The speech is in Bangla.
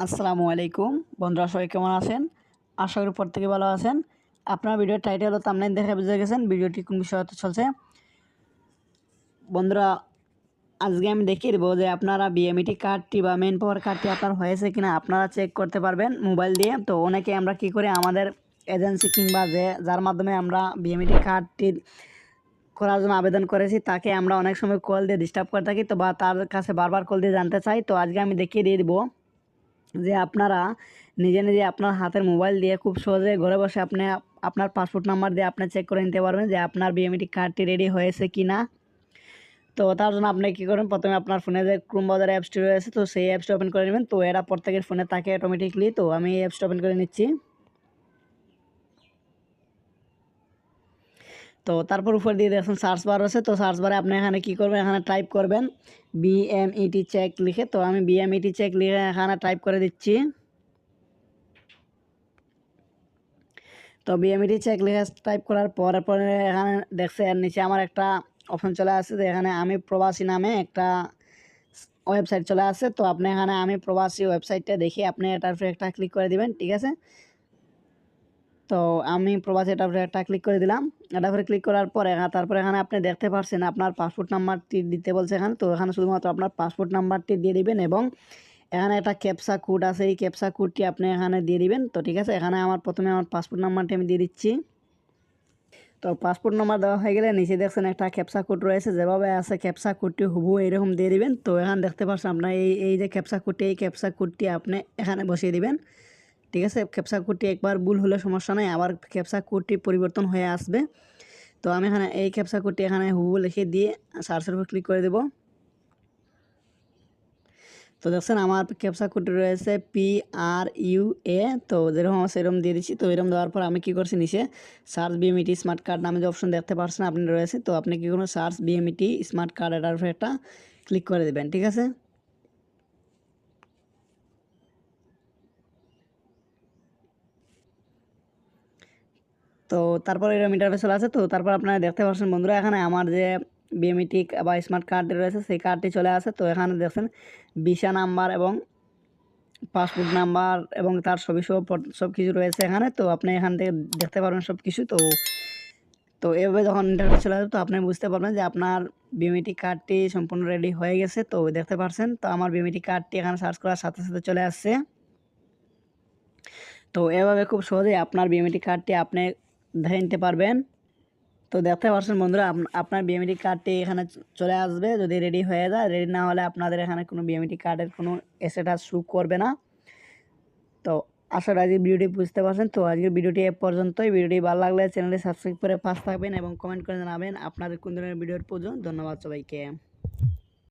আসসালামু আলাইকুম। বন্ধুরা, সবাই কেমন আছেন? আশা করি প্রত্যেকে ভালো আছেন। আপনার ভিডিওর টাইটেল ও তামলাইন দেখে বুঝে গেছেন ভিডিওটি কোন বিষয়তে চলছে। বন্ধুরা, আজকে আমি দেখিয়ে দেবো যে আপনারা বিএমইটি কার্ডটি বা মেন পাওয়ার কার্ডটি আপনার হয়েছে কিনা, আপনারা চেক করতে পারবেন মোবাইল দিয়ে। তো অনেকে আমরা কি করে, আমাদের এজেন্সি কিংবা যে যার মাধ্যমে আমরা বিএমইটি কার্ডটি করার জন্য আবেদন করেছি, তাকে আমরা অনেক সময় কল দিয়ে ডিস্টার্ব করে থাকি, তো বা তার কাছে বারবার কল দিয়ে জানতে চাই। তো আজকে আমি দেখিয়ে দিয়ে দেবো যে আপনারা নিজে নিজে আপনার হাতের মোবাইল দিয়ে খুব সহজে ঘরে বসে আপনি আপনার পাসপোর্ট নাম্বার দিয়ে আপনি চেক করে নিতে পারবেন যে আপনার বিএমটি কার্ডটি রেডি হয়েছে কি না তো তার জন্য আপনি কী করবেন? প্রথমে আপনার ফোনে যে ক্রোম বাজার অ্যাপসটি রয়েছে, তো সেই অ্যাপসটি ওপেন করে নেবেন। তো এরা প্রত্যেকের ফোনে থাকে অটোমেটিকলি তো আমি এই অ্যাপসটি ওপেন করে নিচ্ছি। তো তারপর উপর দিয়ে দেখছেন সার্চ বার আছে, তো সার্চ বারে আপনি এখানে কি করবেন? এখানে টাইপ করবেন বিএমইটি চেক লিখে, তো আমি বিএমইটি চেক লিখে এখানে টাইপ করে দিচ্ছি। তো বিএমইটি চেক লিখে টাইপ করার পরে পরে এখানে দেখছে এর নিচে আমার একটা অপশন চলে আসছে যে এখানে আমি প্রবাসী নামে একটা ওয়েবসাইট চলে আসছে তো আপনি এখানে আমি প্রবাসী ওয়েবসাইটটা দেখে আপনি এটার একটা ক্লিক করে দিবেন, ঠিক আছে? তো আমি প্রবাসী এটা একটা ক্লিক করে দিলাম। এটা করে ক্লিক করার পরে তারপরে এখানে আপনি দেখতে পাচ্ছেন আপনার পাসপোর্ট নাম্বারটি দিতে বলছে এখানে। তো এখানে শুধুমাত্র আপনার পাসপোর্ট নাম্বারটি দিয়ে দিবেন এবং এখানে একটা ক্যাপসা কোড আছে, এই ক্যাপসা কোডটি আপনি এখানে দিয়ে দিবেন। তো ঠিক আছে, এখানে আমার প্রথমে আমার পাসপোর্ট নাম্বারটি আমি দিয়ে দিচ্ছি। তো পাসপোর্ট নাম্বার দেওয়া হয়ে গেলে নিচে দেখছেন একটা ক্যাপসা কোড রয়েছে, যেভাবে আছে ক্যাপসা কোডটি হুবু এরকম দিয়ে দিবেন। তো এখানে দেখতে পাচ্ছেন আপনার এই এই যে ক্যাপসা কোডটি এই ক্যাপসা কোডটি আপনি এখানে বসিয়ে দিবেন। ঠিক আছে? ক্যাপসা কোডটি একবার ভুল হলে সমস্যা নেই, আবার ক্যাপসা কোডটি পরিবর্তন হয়ে আসবে। তো আমি এখানে এই ক্যাপসা কোডটি এখানে হুবু লিখে দিয়ে সার্চের উপর ক্লিক করে দেবো। তো দেখছেন আমার ক্যাপসা কোডটি রয়েছে পি আর ইউ এ তো যেরকম আমার সেরকম দিয়ে দিচ্ছি, তো এরকম দেওয়ার পর আমি কী করছি নিচে? সার্চ বিএমইটি স্মার্ট কার্ড নামে যে অপশন দেখতে পাচ্ছেন, আপনি রয়েছে, তো আপনি কী করুন সার্চ বিএমইটি স্মার্ট কার্ড এটার উপরে একটা ক্লিক করে দেবেন, ঠিক আছে? তো তারপর এরকম ইন্টারফেস চলে আসে তো, তারপর আপনারা দেখতে পাচ্ছেন বন্ধুরা, এখানে আমার যে বিএমইটি বা স্মার্ট কার্ড রয়েছে, সেই কার্ডটি চলে আসে তো এখানে দেখছেন ভিসা নাম্বার এবং পাসপোর্ট নাম্বার এবং তার ছবি সব সব কিছু রয়েছে এখানে তো আপনি এখান থেকে দেখতে পারবেন সব কিছু তো তো এভাবে যখন ইন্টারভিউ চলে আসবে তো আপনি বুঝতে পারবেন যে আপনার বিএমইটি কার্ডটি সম্পূর্ণ রেডি হয়ে গেছে তো দেখতে পারছেন, তো আমার বিএমইটি কার্ডটি এখানে সার্চ করার সাথে সাথে চলে আসছে। তো এভাবে খুব সহজেই আপনার বিএমইটি কার্ডটি আপনি দেখে নিতে পারবেন। তো দেখতে পাচ্ছেন বন্ধুরা আপনার বিএমইটি কার্ডটি এখানে চলে আসবে। যদি রেডি হয়ে যায় রেডি না হলে আপনাদের এখানে কোনো বিএমইটি কার্ডের কোনো এসেটা শু করবে না। তো আশা করি আজকের ভিডিওটি বুঝতে পারছেন। তো আজকের ভিডিওটি এ পর্যন্তই। ভিডিওটি ভালো লাগলে চ্যানেলটি সাবস্ক্রাইব করে পাশ থাকবেন এবং কমেন্ট করে জানাবেন আপনাদের কোন ধরনের ভিডিওর প্রয়োজন। ধন্যবাদ সবাইকে।